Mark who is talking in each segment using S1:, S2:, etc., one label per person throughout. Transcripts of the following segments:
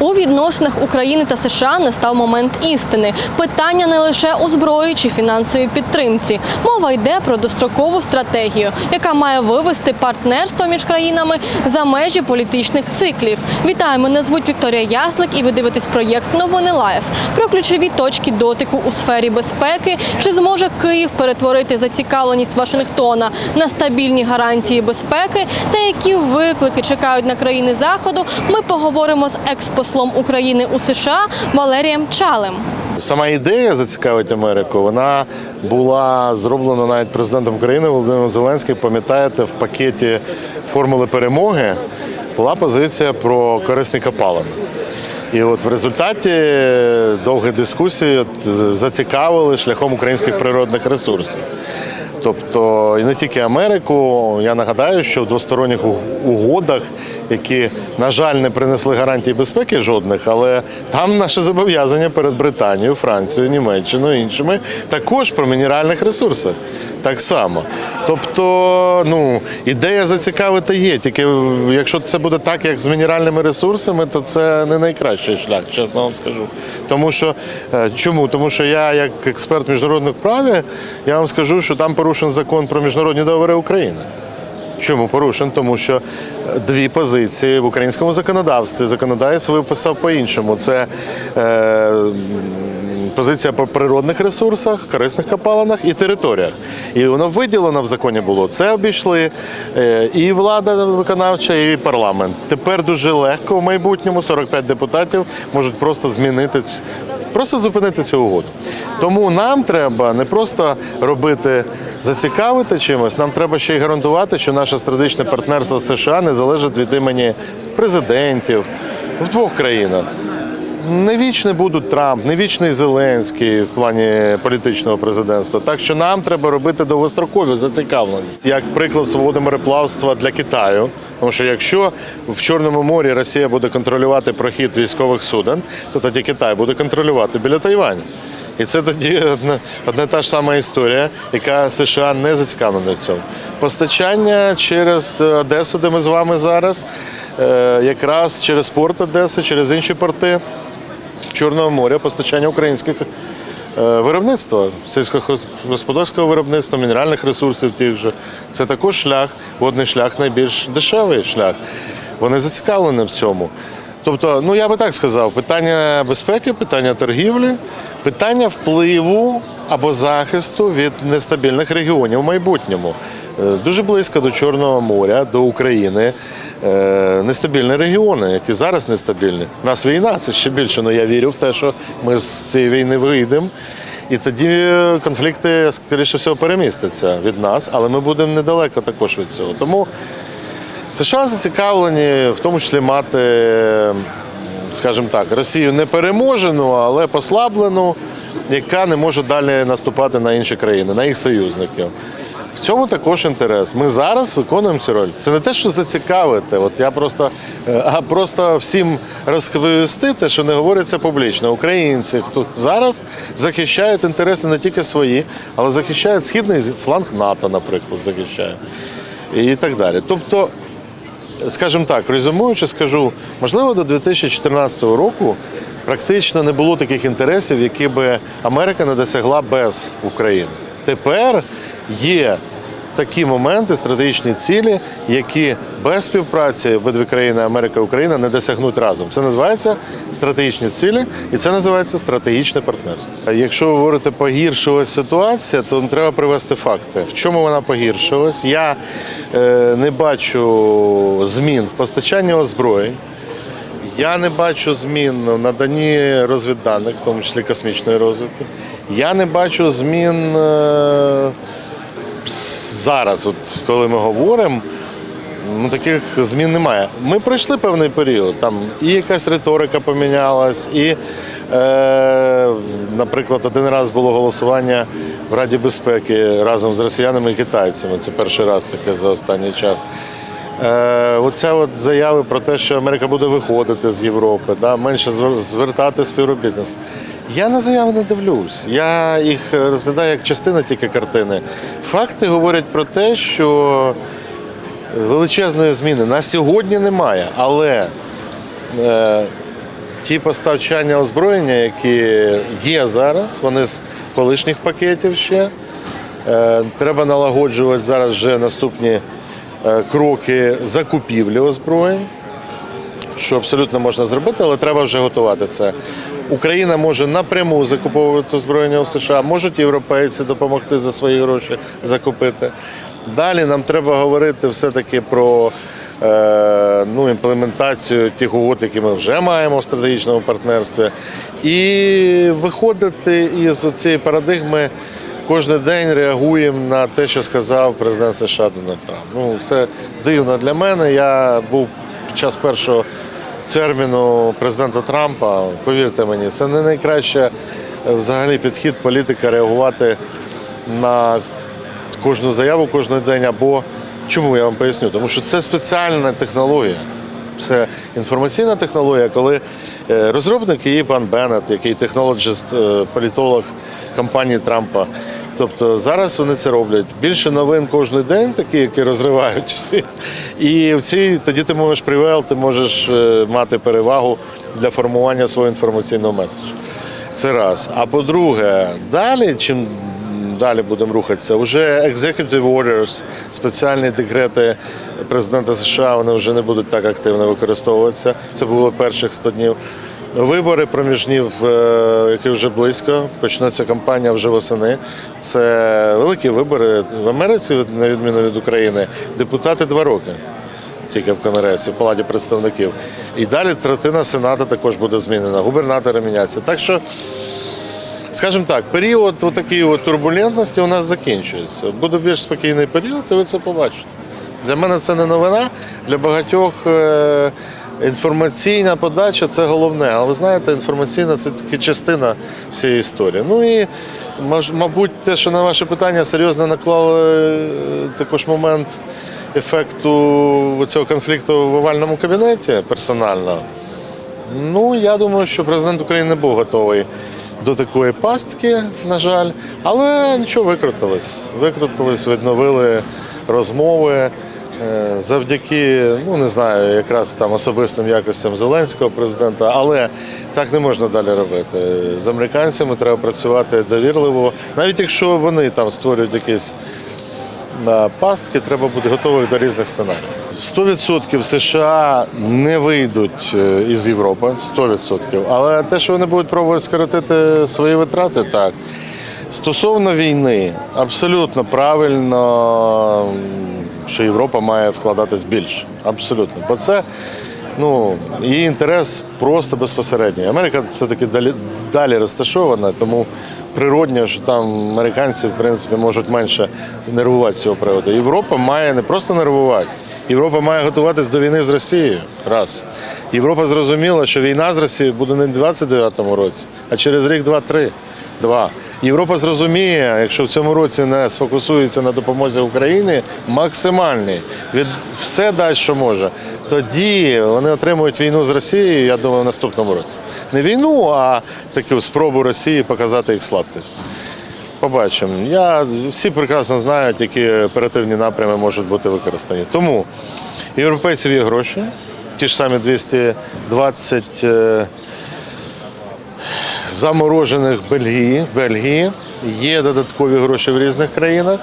S1: У відносинах України та США настав момент істини. Питання не лише у зброї чи фінансовій підтримці. Мова йде про дострокову стратегію, яка має вивести партнерство між країнами за межі політичних циклів. Вітаю, мене звуть Вікторія Яслик, і ви дивитесь проєкт Новини Лайф про ключові точки дотику у сфері безпеки. Чи зможе Київ перетворити зацікавленість Вашингтона на стабільні гарантії безпеки та які виклики чекають на країни заходу? Ми поговоримо з експослом України у США Валерієм Чалем.
S2: Сама ідея зацікавити Америку, вона була зроблена навіть президентом України Володимиром Зеленським. Пам'ятаєте, в пакеті формули перемоги була позиція про корисні копалини. І от в результаті довгої дискусії зацікавили шляхом українських природних ресурсів. Тобто і не тільки Америку. Я нагадаю, що в двосторонніх угодах, які, на жаль, не принесли гарантій безпеки жодних, але там наше зобов'язання перед Британією, Францією, Німеччиною іншими також про мінеральних ресурсах. Так само. Тобто, ну, ідея зацікавити є. Тільки якщо це буде так, як з мінеральними ресурсами, то це не найкращий шлях, чесно вам скажу. Тому що е, чому? Тому що я, як експерт міжнародних праві, я вам скажу, що там порушен закон про міжнародні договори України. Чому порушен? Тому що дві позиції в українському законодавстві законодавець виписав по-іншому. Це е, позиція по природних ресурсах, корисних копалинах і територіях. І воно виділено в законі було. Це обійшли е, і влада виконавча, і парламент. Тепер дуже легко в майбутньому 45 депутатів можуть просто змінити Просто зупинити цю угоду. Тому нам треба не просто робити зацікавити чимось, нам треба ще й гарантувати, що наше стратегічне партнерство США не залежить від імені президентів в двох країнах. Не вічний будуть Трамп, не вічний Зеленський в плані політичного президентства. Так що нам треба робити довгострокові зацікавленість. Як приклад свободи мореплавства для Китаю. Тому що якщо в Чорному морі Росія буде контролювати прохід військових суден, то тоді Китай буде контролювати біля Тайваню. І це тоді одна, одна та ж сама історія, яка США не зацікавлена в цьому. Постачання через Одесу, де ми з вами зараз, е, якраз через порт Одеси, через інші порти. Чорного моря постачання українських е, виробництва, сільськогосподарського виробництва, мінеральних ресурсів тих же. Це також шлях, водний шлях найбільш дешевий шлях. Вони зацікавлені в цьому. Тобто, ну я би так сказав, питання безпеки, питання торгівлі, питання впливу або захисту від нестабільних регіонів в майбутньому. Е, Дуже близько до Чорного моря, до України. е, Нестабільні регіони, які зараз нестабільні. У нас війна, це ще більше. але я вірю в те, що ми з цієї війни вийдемо. І тоді е, конфлікти, скоріше всього, перемістяться від нас, але ми будемо недалеко також від цього. Тому США зацікавлені в тому числі мати, скажімо так, Росію не переможену, але послаблену, яка не може далі наступати на інші країни, на їх союзників. В цьому також інтерес. Ми зараз виконуємо цю роль. Це не те, що зацікавити. От я просто, е, а просто всім розповісти те, що не говориться публічно. Українці, хто зараз захищають інтереси не тільки свої, але захищають східний фланг НАТО, наприклад, захищає. І так далі. Тобто, скажімо так, резюмуючи, скажу, можливо, до 2014 року практично не було таких інтересів, які би Америка не досягла без України. Тепер є такі моменти, стратегічні цілі, які без співпраці обидві країни Америка і Україна не досягнуть разом. Це називається стратегічні цілі, і це називається стратегічне партнерство. Якщо ви говорите погіршилась ситуація, то треба привести факти. В чому вона погіршилась? Я е, не бачу змін в постачанні озброєнь. Я не бачу змін в наданні розвідданих, в тому числі космічної розвідки. Я не бачу змін е, зараз, от коли ми говоримо. Ну, таких змін немає. Ми пройшли певний період. Там і якась риторика помінялась, і, е, наприклад, один раз було голосування в Раді безпеки разом з росіянами і китайцями. Це перший раз таке за останній час. Е, оця от заяви про те, що Америка буде виходити з Європи, да, менше звер- звертати співробітництво. Я на заяви не дивлюсь. Я їх розглядаю як частина тільки картини. Факти говорять про те, що величезної зміни на сьогодні немає, але е, ті поставчання озброєння, які є зараз, вони з колишніх пакетів ще. Е, Треба налагоджувати зараз вже наступні е, кроки закупівлі озброєнь, що абсолютно можна зробити, але треба вже готувати це. Україна може напряму закуповувати озброєння у США, можуть європейці допомогти за свої гроші закупити. Далі нам треба говорити все-таки про е, ну, імплементацію тих угод, які ми вже маємо в стратегічному партнерстві, і виходити із цієї парадигми. Кожен день реагуємо на те, що сказав президент США Дональд Трамп. Ну, це дивно для мене. Я був під час першого терміну президента Трампа. Повірте мені, це не найкраще е, взагалі підхід політика реагувати на кожну заяву кожен день. Або чому я вам поясню? Тому що це спеціальна технологія. Це інформаційна технологія, коли е, розробник її пан Беннет, який технологіст, е, політолог компанії Трампа. Тобто зараз вони це роблять. Більше новин кожен день, такі, які розривають всі. І в цій тоді ти можеш привел, ти можеш е, мати перевагу для формування свого інформаційного меседжу. Це раз. А по-друге, далі, чим далі будемо рухатися, вже executive orders, спеціальні декрети президента США, вони вже не будуть так активно використовуватися. Це було перших 100 днів. Вибори проміжні, е, які вже близько, почнеться кампанія вже восени. Це великі вибори в Америці, на відміну від України. Депутати два роки тільки в Конгресі, в Палаті представників. І далі третина Сенату також буде змінена, губернатори міняться. Так що, скажімо так, період такої турбулентності у нас закінчується. Буде більш спокійний період, і ви це побачите. Для мене це не новина, для багатьох. Інформаційна подача це головне, але ви знаєте, інформаційна це тільки частина всієї історії. Ну і мабуть, те, що на ваше питання серйозно наклало е, також момент ефекту цього конфлікту в овальному кабінеті персонально. Ну, я думаю, що президент України не був готовий до такої пастки, на жаль, але нічого викрутилось. Викрутились, відновили розмови. Е, Завдяки, ну не знаю, якраз там особистим якостям Зеленського президента, але так не можна далі робити. З американцями треба працювати довірливо, навіть якщо вони там створюють якісь на пастки, треба бути готових до різних сценаріїв. 100% США не вийдуть е, із Європи, 100%. Але те, що вони будуть пробувати скоротити свої витрати, так. Стосовно війни, абсолютно правильно, що Європа має вкладатись більше. Абсолютно. Бо це ну, її інтерес просто безпосередній. Америка все-таки далі, далі розташована, тому природньо, що там американці, в принципі, можуть менше нервувати з цього приводу. Європа має не просто нервувати. Європа має готуватись до війни з Росією. Раз. Європа зрозуміла, що війна з Росією буде не в 29-му році, а через рік, два-три. Два. Європа зрозуміє, якщо в цьому році не сфокусується на допомозі Україні, максимальний, від все дасть, що може. Тоді вони отримують війну з Росією, я думаю, в наступному році. Не війну, а таку спробу Росії показати їх слабкість. Побачимо. Я, всі прекрасно знають, які оперативні напрями можуть бути використані. Тому європейців є гроші, ті ж самі 220 заморожених Бельгії, Бельгії. Є додаткові гроші в різних країнах.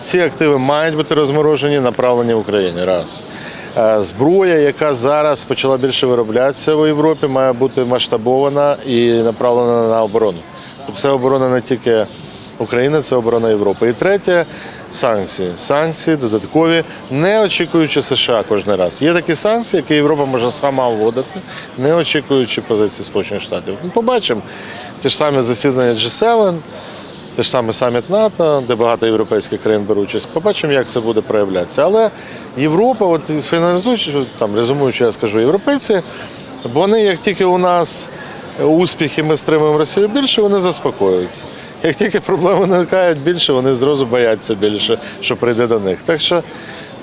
S2: Ці активи мають бути розморожені, направлені в Україні. Раз. Е, Зброя, яка зараз почала більше вироблятися в Європі, має бути масштабована і направлена на оборону. Тобто це оборона не тільки України, це оборона Європи. І третє санкції. Санкції додаткові, не очікуючи США кожен раз. Є такі санкції, які Європа може сама вводити, не очікуючи позиції Сполучених Штатів. Ну, побачимо. Ті ж самі засідання G7, те ж саме саміт НАТО, де багато європейських країн беруть участь. Побачимо, як це буде проявлятися. Але Європа, от фіналізуючи, там резюмуючи, я скажу, європейці, вони як тільки у нас успіхи, ми стримуємо Росію більше, вони заспокоюються. Як тільки проблеми виникають більше, вони зразу бояться більше, що прийде до них. Так що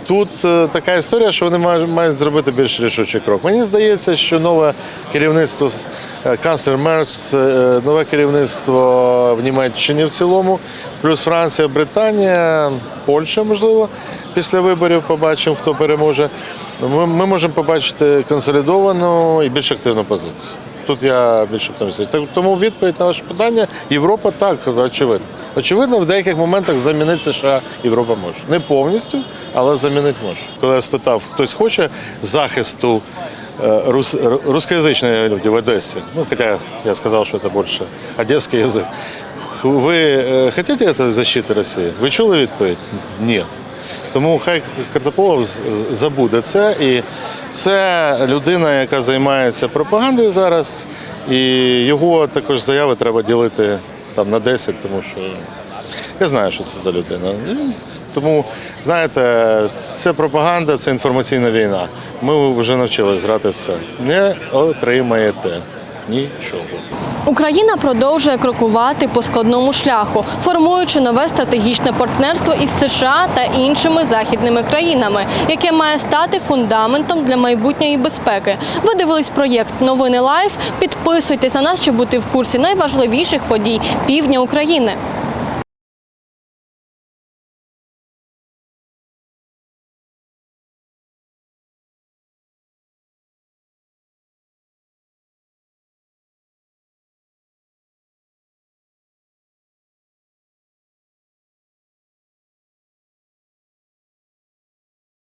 S2: тут е, така історія, що вони мають, зробити більш рішучий крок. Мені здається, що нове керівництво, е, канцлер Мерц, е, нове керівництво в Німеччині в цілому, плюс Франція, Британія, Польща, можливо, після виборів побачимо, хто переможе. Ми можемо побачити консолідовану і більш активну позицію. Тут я більш оптимістичний. Тому відповідь на ваше питання Європа так, очевидно. Очевидно, в деяких моментах замінити США Європа може. Не повністю, але замінити може. Коли я спитав, хтось хоче захисту е, рус, ру- русскоязычные люди в Одессе, ну, хотя я сказал, что это больше одесский язык, ви е, хотите этой защити Росії? Ви чули відповідь? Ні. Тому хай Картополов забуде це. І це людина, яка займається пропагандою зараз, і його також заяви треба ділити там на 10, тому що я знаю, що це за людина. Тому, знаєте, це пропаганда, це інформаційна війна. Ми вже навчились грати в це. Не отримаєте нічого.
S1: Україна продовжує крокувати по складному шляху, формуючи нове стратегічне партнерство із США та іншими західними країнами, яке має стати фундаментом для майбутньої безпеки. Ви дивились проєкт Новини Лайф. Підписуйтесь на нас, щоб бути в курсі найважливіших подій півдня України.